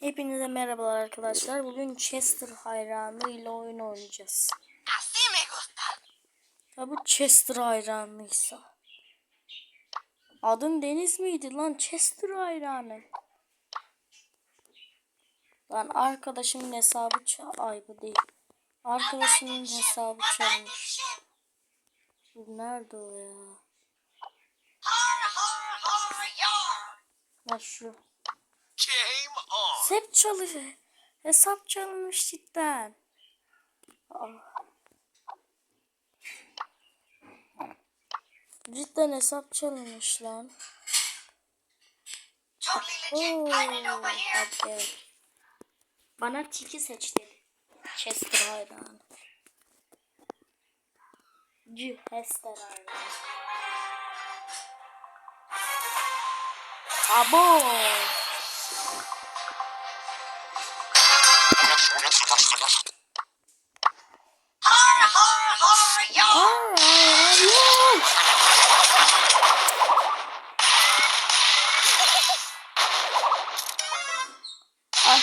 Hepinize merhabalar arkadaşlar. Bugün Chester hayranı ile oyun oynayacağız. Ya bu Chester hayranıysa. Adın Deniz miydi lan? Chester hayranı. Lan arkadaşımın hesabı çal... Ay bu değil. Arkadaşımın hesabı çalmış. Nerede o ya? Har har har yar. Lan şu. Game on. Hesap çalıyor. Hesap çalınmış cidden. Ah. Cidden hesap çalınmış lan. Totally evet. Bana Tiki seç dedi. Chester hayranı. C Hester hayranı. Abo. Har har har yar. Ay, ay, ay. Ay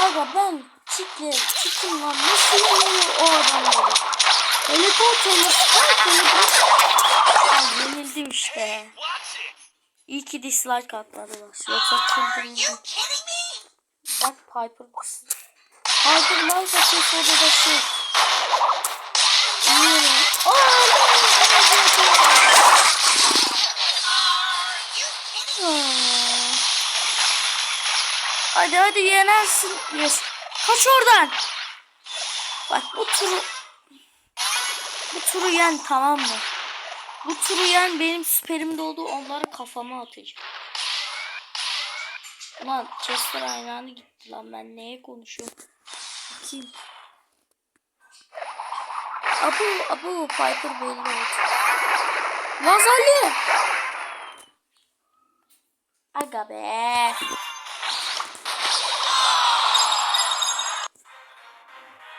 aga ben Çikle, Çikim nasıl yeniliyor o adamları? Helikopterle Skype'ını Ay yenildim işte. İyi ki dislike atmadılar. Yoksa çıldırırdım. Bak Piper kısım. Piper like atıyorsa odada me? Aa. Hadi hadi yenersin. Yes. Kaç oradan. Bak bu turu bu turu yen tamam mı? Bu turu yen benim süperim doldu onları kafama atacağım. Lan Chester aynanı gitti lan ben neye konuşuyorum? Bakayım. Abu abu Piper belli oldu. Vazali. Aga be.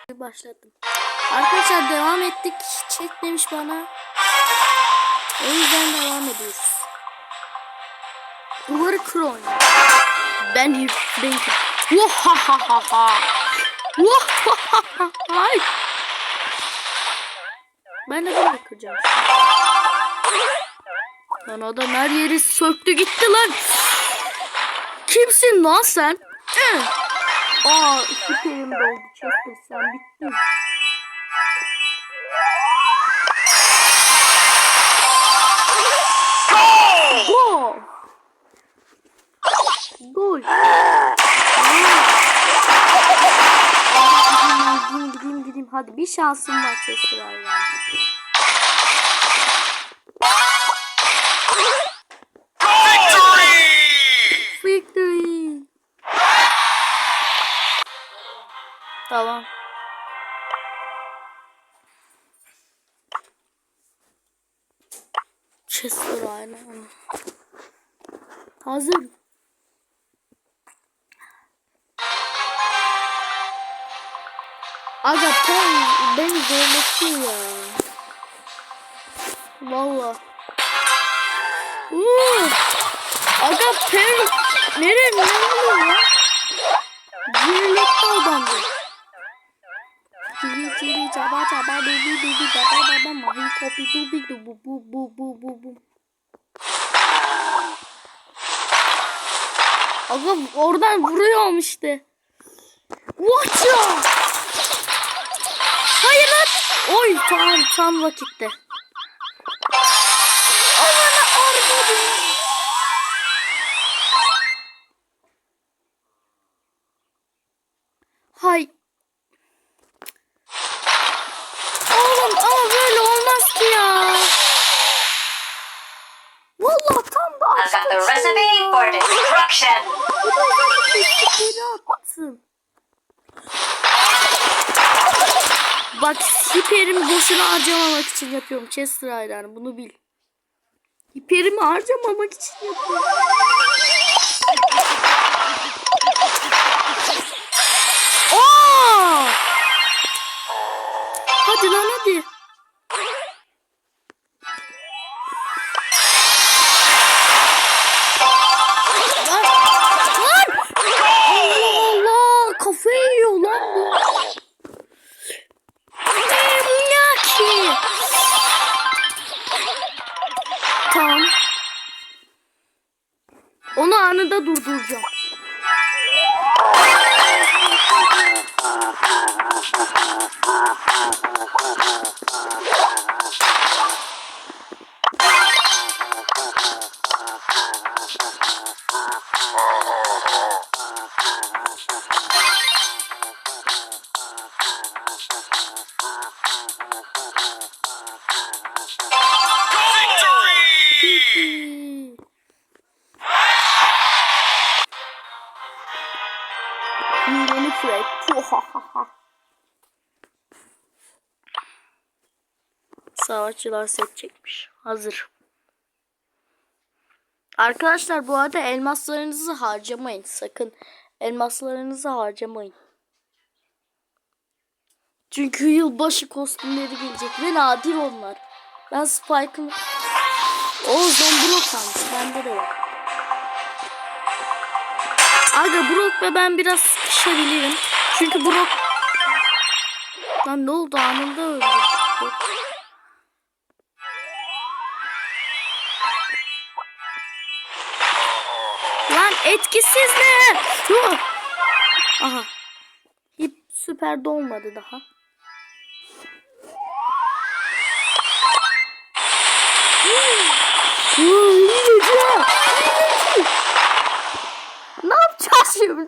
Başladım. Arkadaşlar devam ettik. Çek demiş bana. O yüzden devam ediyoruz. Duvarı kır. Ben ben Vahahaha. Vahahaha. Ben de böyle kıracağım. Lan adam her yeri söktü gitti lan. Kimsin lan sen? Aa iki şeyim doldu. Chester sen bittin. Gol. Gideyim gideyim gideyim. Hadi bir şansım var Chester yani. Victory! Victory. Tamam. Chester aynı. Hazır. Valla. Aga pen nereye ne oluyor ya? Cihletli adamdı. Ciri ciri caba caba dubi dubi baba baba mahi kopi dubi dubu bu bu bu bu bu. Aga oradan vuruyorum işte. Watch out! Hayır lan. Oy tam tam vakitte. Hay. Oğlum ama böyle olmaz ki ya. Vallahi tam da attım. Bak hiperimi boşuna harcamamak için yapıyorum. Chester hayranı bunu bil. Hiperimi harcamamak için yapıyorum. Hadi. Lan an. Onu anında durduracağım. Hileli Fred. Tuhahaha. Savaşçılar set. Hazır. Arkadaşlar bu arada elmaslarınızı harcamayın. Sakın elmaslarınızı harcamayın. Çünkü yılbaşı kostümleri gelecek ve nadir onlar. Ben Spike'ın... O Zombro kalmış. Bende de yok. Aga Brock ve ben biraz sıkışabilirim. Çünkü Brock... Lan ne oldu anında öldü. Lan etkisiz ne? Aha. Hip süper dolmadı daha. Ne yapacağız şimdi?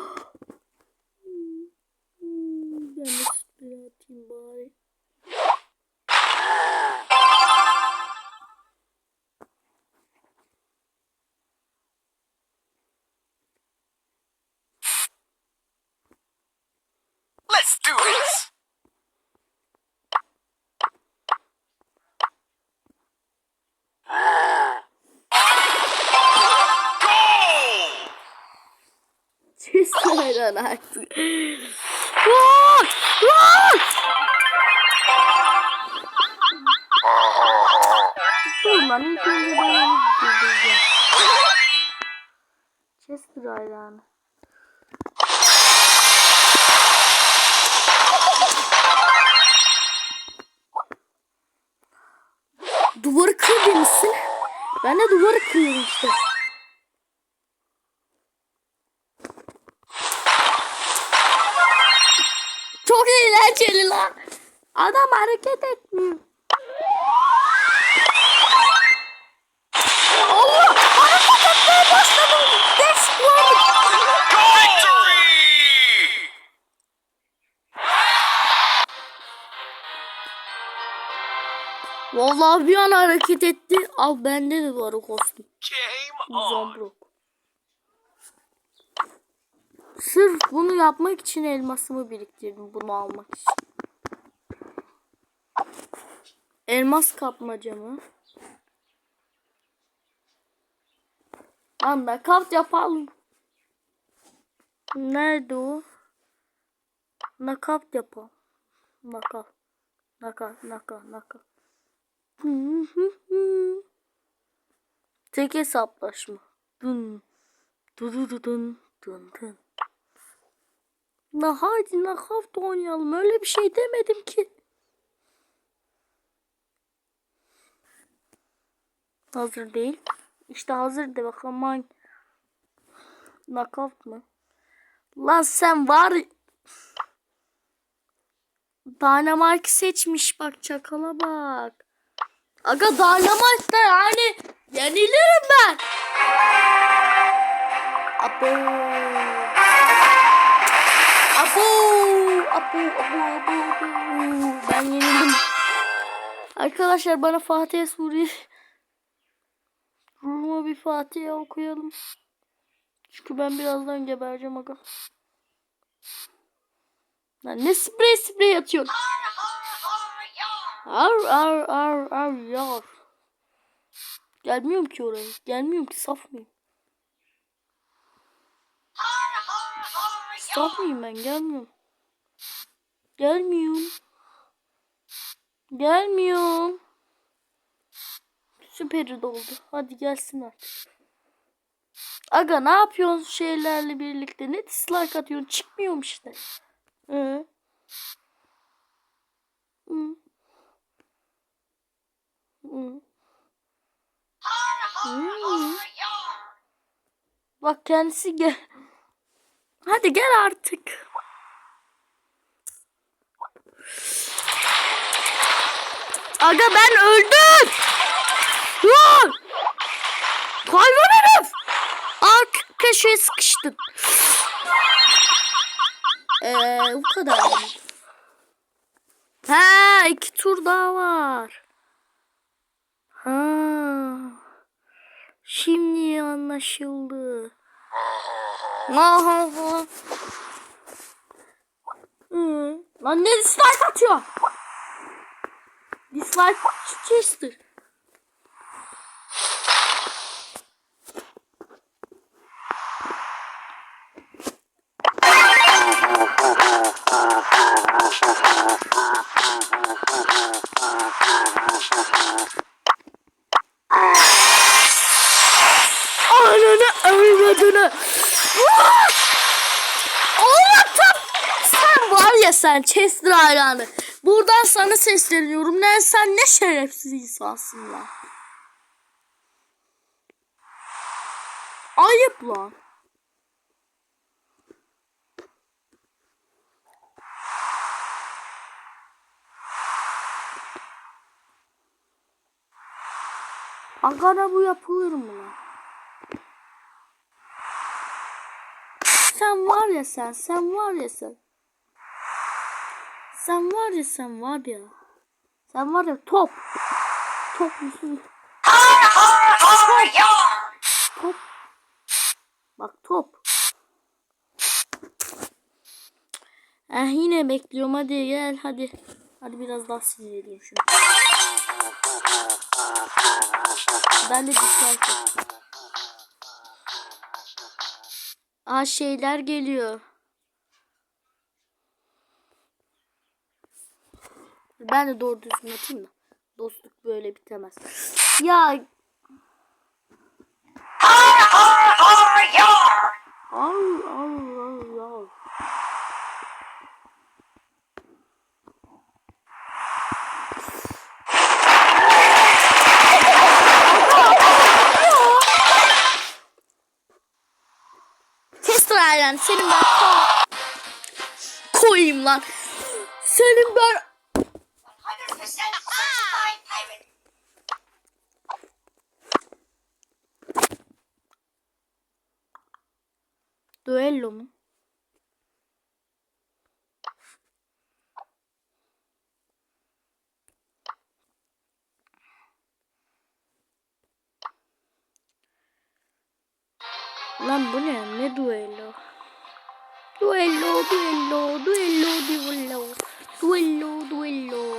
Çizmeden artık. Dur lan ilk önce ben onu durduracağım. Chester hayranı. Duvarı kır demişsin. Ben de duvarı kırıyorum işte. Adam hareket etmiyor. Allah! Hareket etmeye başladım. Vallahi bir an hareket etti. Al bende de var o kostüm. Zombrok. Sırf bunu yapmak için elmasımı biriktirdim. Bunu almak için. Elmas kapmaca mı? Lan da kap yapalım. Nerede o? Nakap yapalım. Nakap. Nakap, nakap, nakap. Tek hesaplaşma. Dın. Dudududun. Dın dın. Na hadi nakavt oynayalım. Öyle bir şey demedim ki. Hazır değil. İşte hazır de bakalım hangi. Nakavt mı? Lan sen var. Dynamite seçmiş bak çakala bak. Aga Dynamite'da yani yenilirim ben. Abo. Abo. Abo. Abo. Abo. Abo. Ben yenildim. Arkadaşlar bana Fatih Suriye Ruhuma bir Fatiha okuyalım. Çünkü ben birazdan gebereceğim aga. Lan ne sprey sprey atıyor. Ar ar ar ar yar. Gelmiyorum ki oraya. Gelmiyorum ki saf mıyım? Saf mıyım ben? Gelmiyorum. Gelmiyorum. Gelmiyorum. Süperi doldu. Hadi gelsin artık. Aga ne yapıyorsun şeylerle birlikte? Ne dislike atıyorsun? Çıkmıyorum işte. Hı. Hı. Hı. Hmm. Bak kendisi gel. Hadi gel artık. Aga ben öldüm. Lan! Hayvan herif. Arka köşeye sıkıştın. Eee bu kadar. Ha iki tur daha var. Ha. Şimdi anlaşıldı. Aha. Hı. Lan ne dislike atıyor? Dislike Chester. Sen Chester hayranı. Buradan sana sesleniyorum. Ne sen ne şerefsiz insansın lan. Ayıp lan. Ankara bu yapılır mı lan? Sen var ya sen, sen var ya sen. Sen var ya sen var ya. Sen var ya top. Top musun? Top. Bak top. Eh yine bekliyorum hadi gel hadi. Hadi biraz daha sinir edeyim şunu. Ben de dislike. Aa şeyler geliyor. Ben de doğru düzgün atayım da. Dostluk böyle bitemez. Ya al al al al. Chester Island senin ben ko- koyayım lan. Senin ben 100% certified pirate. Duello mu? Lan bu ne? Ne duello? Duello, duello, duello, duello. Duello, duello.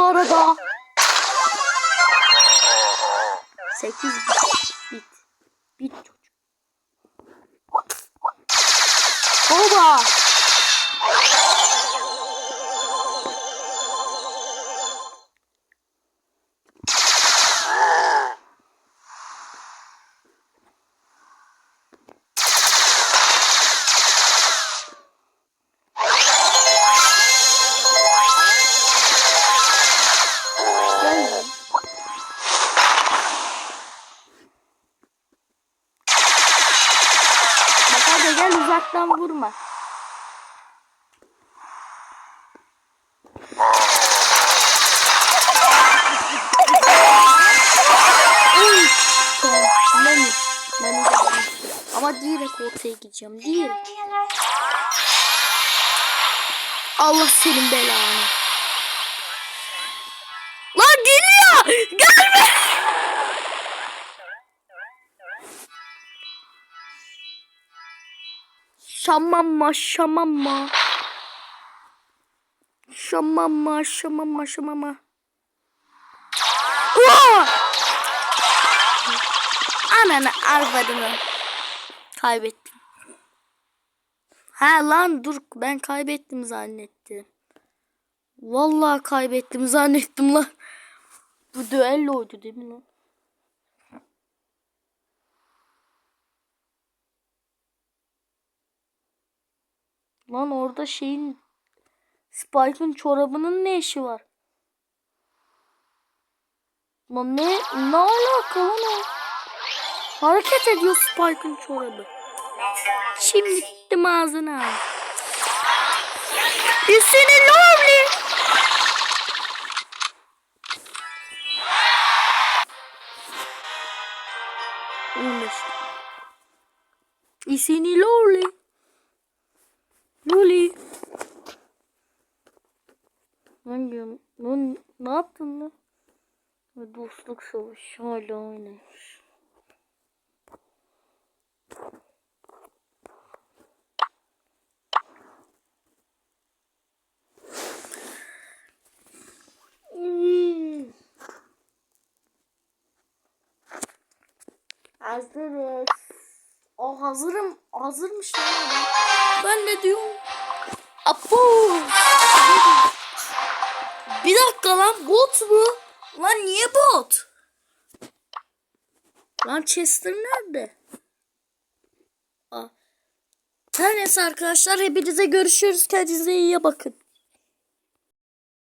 Bu arada. 8 gideceğim. Direkt. Allah senin belanı. Lan geliyor. Gelme. Şamama. Şamama şamama şamama. Oo! Ananı arvadını. Kaybettim. Ha lan dur ben kaybettim zannettim. Vallahi kaybettim zannettim lan. Bu düelloydu değil mi lan? Lan orada şeyin Spike'ın çorabının ne işi var? Lan ne? Ne alaka lan o? Hareket ediyor Spike'ın çorabı. Şimdi gittim ağzına. Isini lovely. Olmuş. Isini lovely. Loli. Lan diyorum. Lan ne yaptın lan? Dostluk savaşı hala oynuyoruz. Hmm. Hazırız. O hazırım. Hazırmış. Ben de diyorum. Apo. Bir dakika lan bot mu? Lan niye bot? Lan Chester nerede? Aa. Her neyse arkadaşlar hepinize görüşürüz. Kendinize iyi bakın.